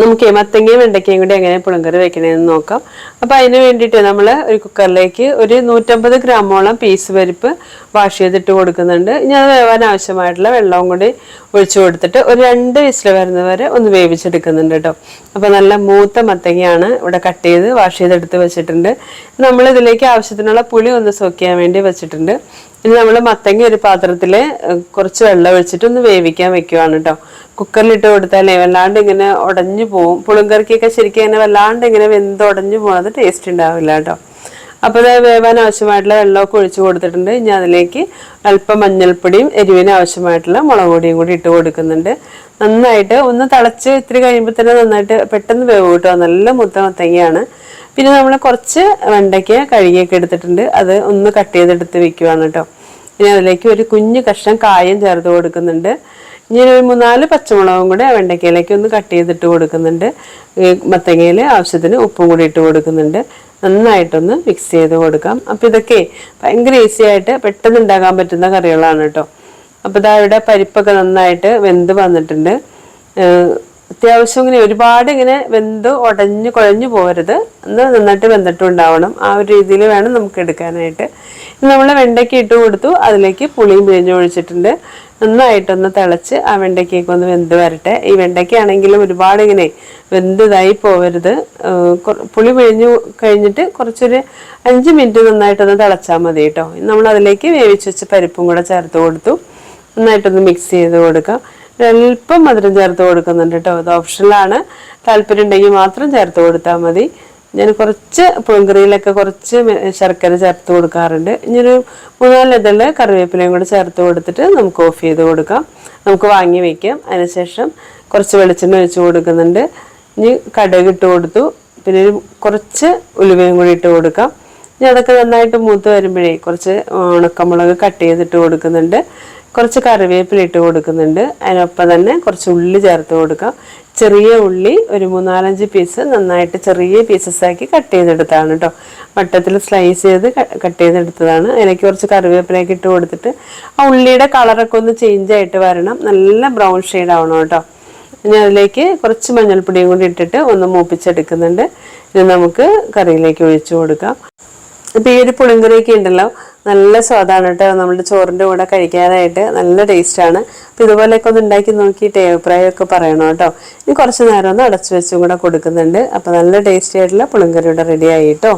നമുക്ക് മത്തങ്ങയും വെണ്ടയ്ക്കയും കൂടി എങ്ങനെ പുളിങ്കറി വെക്കണമെന്ന് നോക്കാം. അപ്പോൾ അതിന് വേണ്ടിയിട്ട് നമ്മൾ ഒരു കുക്കറിലേക്ക് ഒരു നൂറ്റമ്പത് ഗ്രാമോളം പീസ് പരിപ്പ് വാഷ് ചെയ്തിട്ട് കൊടുക്കുന്നുണ്ട്. ഇനി അത് വേവാൻ ആവശ്യമായിട്ടുള്ള വെള്ളവും കൂടി ഒഴിച്ചു കൊടുത്തിട്ട് ഒരു രണ്ട് വിസിൽ വരുന്നത് വരെ ഒന്ന് വേവിച്ചെടുക്കുന്നുണ്ട് കേട്ടോ. അപ്പോൾ നല്ല മൂത്ത മത്തങ്ങയാണ് ഇവിടെ കട്ട് ചെയ്ത് വാഷ് ചെയ്തെടുത്ത് വെച്ചിട്ടുണ്ട്. നമ്മൾ ഇതിലേക്ക് ആവശ്യത്തിനുള്ള പുളി ഒന്ന് സോക്ക് ചെയ്യാൻ വേണ്ടി വെച്ചിട്ടുണ്ട്. ഇനി നമ്മൾ മത്തങ്ങ ഒരു പാത്രത്തിൽ കുറച്ച് വെള്ളം ഒഴിച്ചിട്ട് ഒന്ന് വേവിക്കാൻ വെക്കുവാണ് കേട്ടോ. കുക്കറിലിട്ട് കൊടുത്താലേ വല്ലാണ്ട് ഇങ്ങനെ ഉടഞ്ഞു പോവും. പുളിങ്കറിക്കൊക്കെ ശരിക്കും ഇങ്ങനെ വല്ലാണ്ട് ഇങ്ങനെ വെന്ത് ഉടഞ്ഞു പോകുന്നത് ടേസ്റ്റ് ഉണ്ടാവില്ല കേട്ടോ. അപ്പോൾ അത് വേവാൻ ആവശ്യമായിട്ടുള്ള വെള്ളമൊക്കെ ഒഴിച്ചു കൊടുത്തിട്ടുണ്ട്. ഇനി അതിലേക്ക് അല്പം മഞ്ഞൾപ്പൊടിയും എരിവിന് ആവശ്യമായിട്ടുള്ള മുളക് പൊടിയും കൂടി ഇട്ട് കൊടുക്കുന്നുണ്ട്. നന്നായിട്ട് ഒന്ന് തിളച്ച് ഇത്തിരി കഴിയുമ്പോൾ തന്നെ നന്നായിട്ട് പെട്ടെന്ന് വേവ് കിട്ടുക. നല്ല മുത്ത മത്തങ്ങയാണ് പിന്നെ നമ്മൾ കുറച്ച് വെണ്ടയ്ക്ക കഴുകിയൊക്കെ എടുത്തിട്ടുണ്ട്. അത് ഒന്ന് കട്ട് ചെയ്തെടുത്ത് വെക്കുവാണ് കേട്ടോ. ഇനി അതിലേക്ക് ഒരു കുഞ്ഞു കഷ്ണം കായം ചേർത്ത് കൊടുക്കുന്നുണ്ട്. ഇനി ഒരു മൂന്നാൽ പച്ചമുളകും കൂടെ വെണ്ടയ്ക്കയിലേക്ക് ഒന്ന് കട്ട് ചെയ്തിട്ട് കൊടുക്കുന്നുണ്ട്. മത്തങ്ങയിൽ ആവശ്യത്തിന് ഉപ്പും കൂടി ഇട്ട് കൊടുക്കുന്നുണ്ട്. നന്നായിട്ടൊന്ന് മിക്സ് ചെയ്ത് കൊടുക്കാം. അപ്പോൾ ഇതൊക്കെ ഭയങ്കര ഈസി ആയിട്ട് പെട്ടെന്ന് ഉണ്ടാക്കാൻ പറ്റുന്ന കറികളാണ് കേട്ടോ. അപ്പോൾ ഇതാ ഇവിടെ പരിപ്പൊക്കെ നന്നായിട്ട് വെന്ത് വന്നിട്ടുണ്ട്. അത്യാവശ്യം ഇങ്ങനെ ഒരുപാട് ഇങ്ങനെ വെന്ത് ഉടഞ്ഞു കുഴഞ്ഞു പോകരുത്. എന്ന് നന്നായിട്ട് വെന്തിട്ടും ഉണ്ടാവണം ആ ഒരു രീതിയിൽ വേണം നമുക്ക് എടുക്കാനായിട്ട്. നമ്മൾ വെണ്ടയ്ക്ക ഇട്ട് കൊടുത്തു. അതിലേക്ക് പുളിയും പിഴിഞ്ഞു ഒഴിച്ചിട്ടുണ്ട്. നന്നായിട്ടൊന്ന് തിളച്ച് ആ വെണ്ടയ്ക്കൊക്കെ ഒന്ന് വെന്ത് വരട്ടെ. ഈ വെണ്ടയ്ക്കാണെങ്കിലും ഒരുപാട് ഇങ്ങനെ വെന്തതായി പോവരുത്. പുളി പിഴിഞ്ഞു കഴിഞ്ഞിട്ട് കുറച്ചൊരു അഞ്ച് മിനിറ്റ് നന്നായിട്ടൊന്ന് തിളച്ചാൽ മതി കേട്ടോ. നമ്മൾ അതിലേക്ക് വേവിച്ച് വെച്ച പരിപ്പും കൂടെ ചേർത്ത് കൊടുത്തു. നന്നായിട്ടൊന്ന് മിക്സ് ചെയ്ത് കൊടുക്കാം. അല്പം മധുരം ചേർത്ത് കൊടുക്കുന്നുണ്ട് കേട്ടോ. അത് ഓപ്ഷനിലാണ് താല്പര്യം ഉണ്ടെങ്കിൽ മാത്രം ചേർത്ത് കൊടുത്താൽ മതി. ഞാൻ കുറച്ച് പുളിങ്കറിയിലൊക്കെ കുറച്ച് ശർക്കര ചേർത്ത് കൊടുക്കാറുണ്ട്. ഇനിയൊരു മൂന്നാൽ ഇതൾ കറിവേപ്പിലയും കൂടെ ചേർത്ത് കൊടുത്തിട്ട് നമുക്ക് ഓഫ് ചെയ്ത് കൊടുക്കാം. നമുക്ക് വാങ്ങി വെക്കാം. അതിനുശേഷം കുറച്ച് വെളിച്ചെണ്ണ ഒഴിച്ച് കൊടുക്കുന്നുണ്ട്. ഇനി കടുക് ഇട്ട് കൊടുത്തു. പിന്നെ ഒരു കുറച്ച് ഉലുവയും കൂടി ഇട്ട് കൊടുക്കാം. ഇനി അതൊക്കെ നന്നായിട്ട് മൂത്ത് വരുമ്പോഴേ കുറച്ച് ഉണക്കമുളക് കട്ട് ചെയ്തിട്ട് കൊടുക്കുന്നുണ്ട്. കുറച്ച് കറിവേപ്പില ഇട്ട് കൊടുക്കുന്നുണ്ട്. അതിനൊപ്പം തന്നെ കുറച്ച് ഉള്ളി ചേർത്ത് കൊടുക്കാം. ചെറിയ ഉള്ളി ഒരു മൂന്നാലഞ്ച് പീസ് നന്നായിട്ട് ചെറിയ പീസസ് ആക്കി കട്ട് ചെയ്തെടുത്താണ് കേട്ടോ വട്ടത്തിൽ സ്ലൈസ് ചെയ്ത് കട്ട് ചെയ്തെടുത്തതാണ്. അതിലേക്ക് കുറച്ച് കറിവേപ്പിലേക്ക് ഇട്ട് കൊടുത്തിട്ട് ആ ഉള്ളിയുടെ കളറൊക്കെ ഒന്ന് ചേഞ്ച് ആയിട്ട് വരണം. നല്ല ബ്രൗൺ ഷെയ്ഡ് ആവണം കേട്ടോ ഇനി അതിലേക്ക് കുറച്ച് മഞ്ഞൾപ്പൊടിയും കൂടി ഇട്ടിട്ട് ഒന്ന് മൂപ്പിച്ചെടുക്കുന്നുണ്ട്. ഇത് നമുക്ക് കറിയിലേക്ക് ഒഴിച്ചു കൊടുക്കാം. ഇപ്പം ഈ ഒരു പുളിങ്കറിയൊക്കെ ഉണ്ടല്ലോ നല്ല സ്വാദാണ് കേട്ടോ. നമ്മുടെ ചോറിന്റെ കൂടെ കഴിക്കാനായിട്ട് നല്ല ടേസ്റ്റാണ് അപ്പം ഇതുപോലെയൊക്കെ ഒന്ന് ഉണ്ടാക്കി നോക്കിയിട്ട് അഭിപ്രായമൊക്കെ പറയണം കേട്ടോ. ഇനി കുറച്ച് നേരം ഒന്ന് അടച്ചു വെച്ചും കൂടെ കൊടുക്കുന്നുണ്ട്. അപ്പം നല്ല ടേസ്റ്റി ആയിട്ടുള്ള പുളിങ്കറി ഇവിടെ റെഡി ആയി കേട്ടോ.